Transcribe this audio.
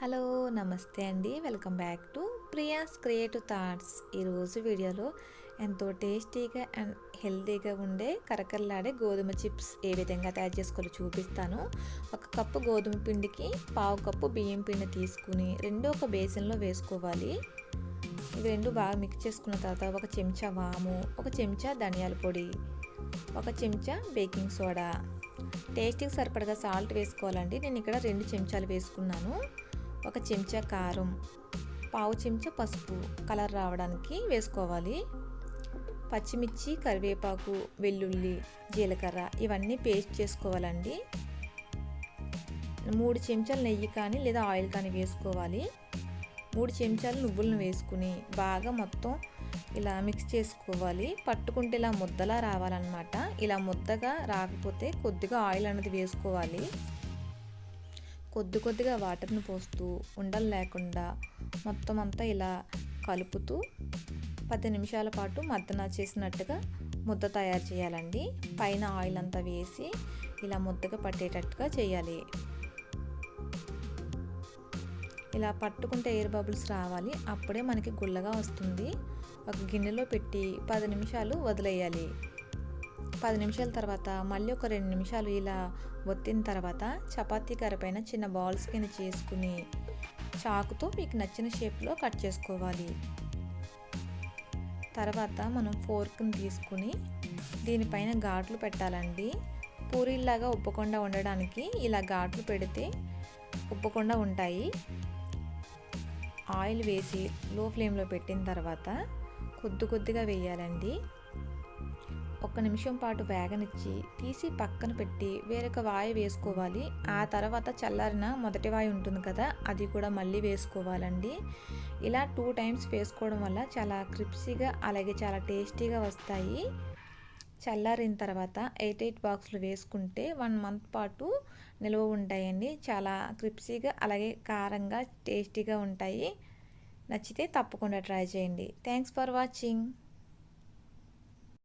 Hello నమస్తే అండి. Welcome back to Priya's creative thoughts. ఈరోజు వీడియోలో ఎంతో టేస్టీగా అండ్ హెల్తీగా ఉండే కరకరలాడే గోధుమ చిప్స్ ఏ విధంగా తయారు చేసుకోవాలో చూపిస్తాను. ఒక కప్పు గోధుమ పిండికి పావు కప్పు బియ్యం పిండి తీసుకుని రెండు ఒక బేసిన్లో వేసుకోవాలి. ఇవి రెండు బాగా మిక్స్ చేసుకున్న తర్వాత ఒక చెంచా వాము ఒక చెంచా ధనియాల పొడి ఒక చెంచా బేకింగ్ సోడా. టేస్ట్కి సరిపడగా సాల్ట్ వేసుకోవాలండి. నేను ఇక్కడ రెండు చెంచాలు వేసుకున్నాను. ఒక చెంచా కారం పావు చెంచా పసుపు కలర్ రావడానికి వేసుకోవాలి. పచ్చిమిర్చి కరివేపాకు వెల్లుల్లి జీలకర్ర ఇవన్నీ పేస్ట్ చేసుకోవాలండి. మూడు చెంచాలు నెయ్యి కానీ లేదా ఆయిల్ కానీ వేసుకోవాలి. మూడు చెంచాలు నువ్వులను వేసుకుని బాగా మొత్తం ఇలా మిక్స్ చేసుకోవాలి. పట్టుకుంటే ఇలా ముద్దలా రావాలన్నమాట. ఇలా ముద్దగా రాకపోతే కొద్దిగా ఆయిల్ అనేది వేసుకోవాలి. కొద్ది కొద్దిగా వాటర్ని పోస్తూ ఉండలు లేకుండా మొత్తం అంతా ఇలా కలుపుతూ పది నిమిషాల పాటు మద్దన చేసినట్టుగా ముద్ద తయారు చేయాలండి. పైన ఆయిల్ అంతా వేసి ఇలా ముద్దగా పట్టేటట్టుగా చేయాలి. ఇలా పట్టుకుంటే ఎయిర్ బబుల్స్ రావాలి. అప్పుడే మనకి గుల్లగా వస్తుంది. ఒక గిన్నెలో పెట్టి పది నిమిషాలు వదిలేయాలి. పది నిమిషాల తర్వాత మళ్ళీ ఒక రెండు నిమిషాలు ఇలా ఒత్తిన తర్వాత చపాతీ కర్ర పైన చిన్న బాల్స్ కింద చేసుకుని చాకుతో మీకు నచ్చిన షేప్లో కట్ చేసుకోవాలి. తర్వాత మనం ఫోర్క్ని తీసుకుని దీనిపైన ఘాట్లు పెట్టాలండి. పూరీలాగా ఉప్పకుండా ఉండడానికి ఇలా ఘాట్లు పెడితే ఉప్పకుండా ఉంటాయి. ఆయిల్ వేసి లో ఫ్లేమ్లో పెట్టిన తర్వాత కొద్ది కొద్దిగా వేయాలండి. ఒక్క నిమిషం పాటు వేగనిచ్చి తీసి పక్కన పెట్టి వేరొక వాయి వేసుకోవాలి. ఆ తర్వాత చల్లారిన మొదటి వాయి ఉంటుంది కదా అది కూడా మళ్ళీ వేసుకోవాలండి. ఇలా టూ టైమ్స్ వేసుకోవడం వల్ల చాలా క్రిప్సీగా అలాగే చాలా టేస్టీగా వస్తాయి. చల్లారిన తర్వాత ఎయిట్ ఎయిట్ బాక్సులు వేసుకుంటే వన్ మంత్ పాటు నిల్వ ఉంటాయండి. చాలా క్రిప్సీగా అలాగే కారంగా టేస్టీగా ఉంటాయి. నచ్చితే తప్పకుండా ట్రై చేయండి. Thanks for watching.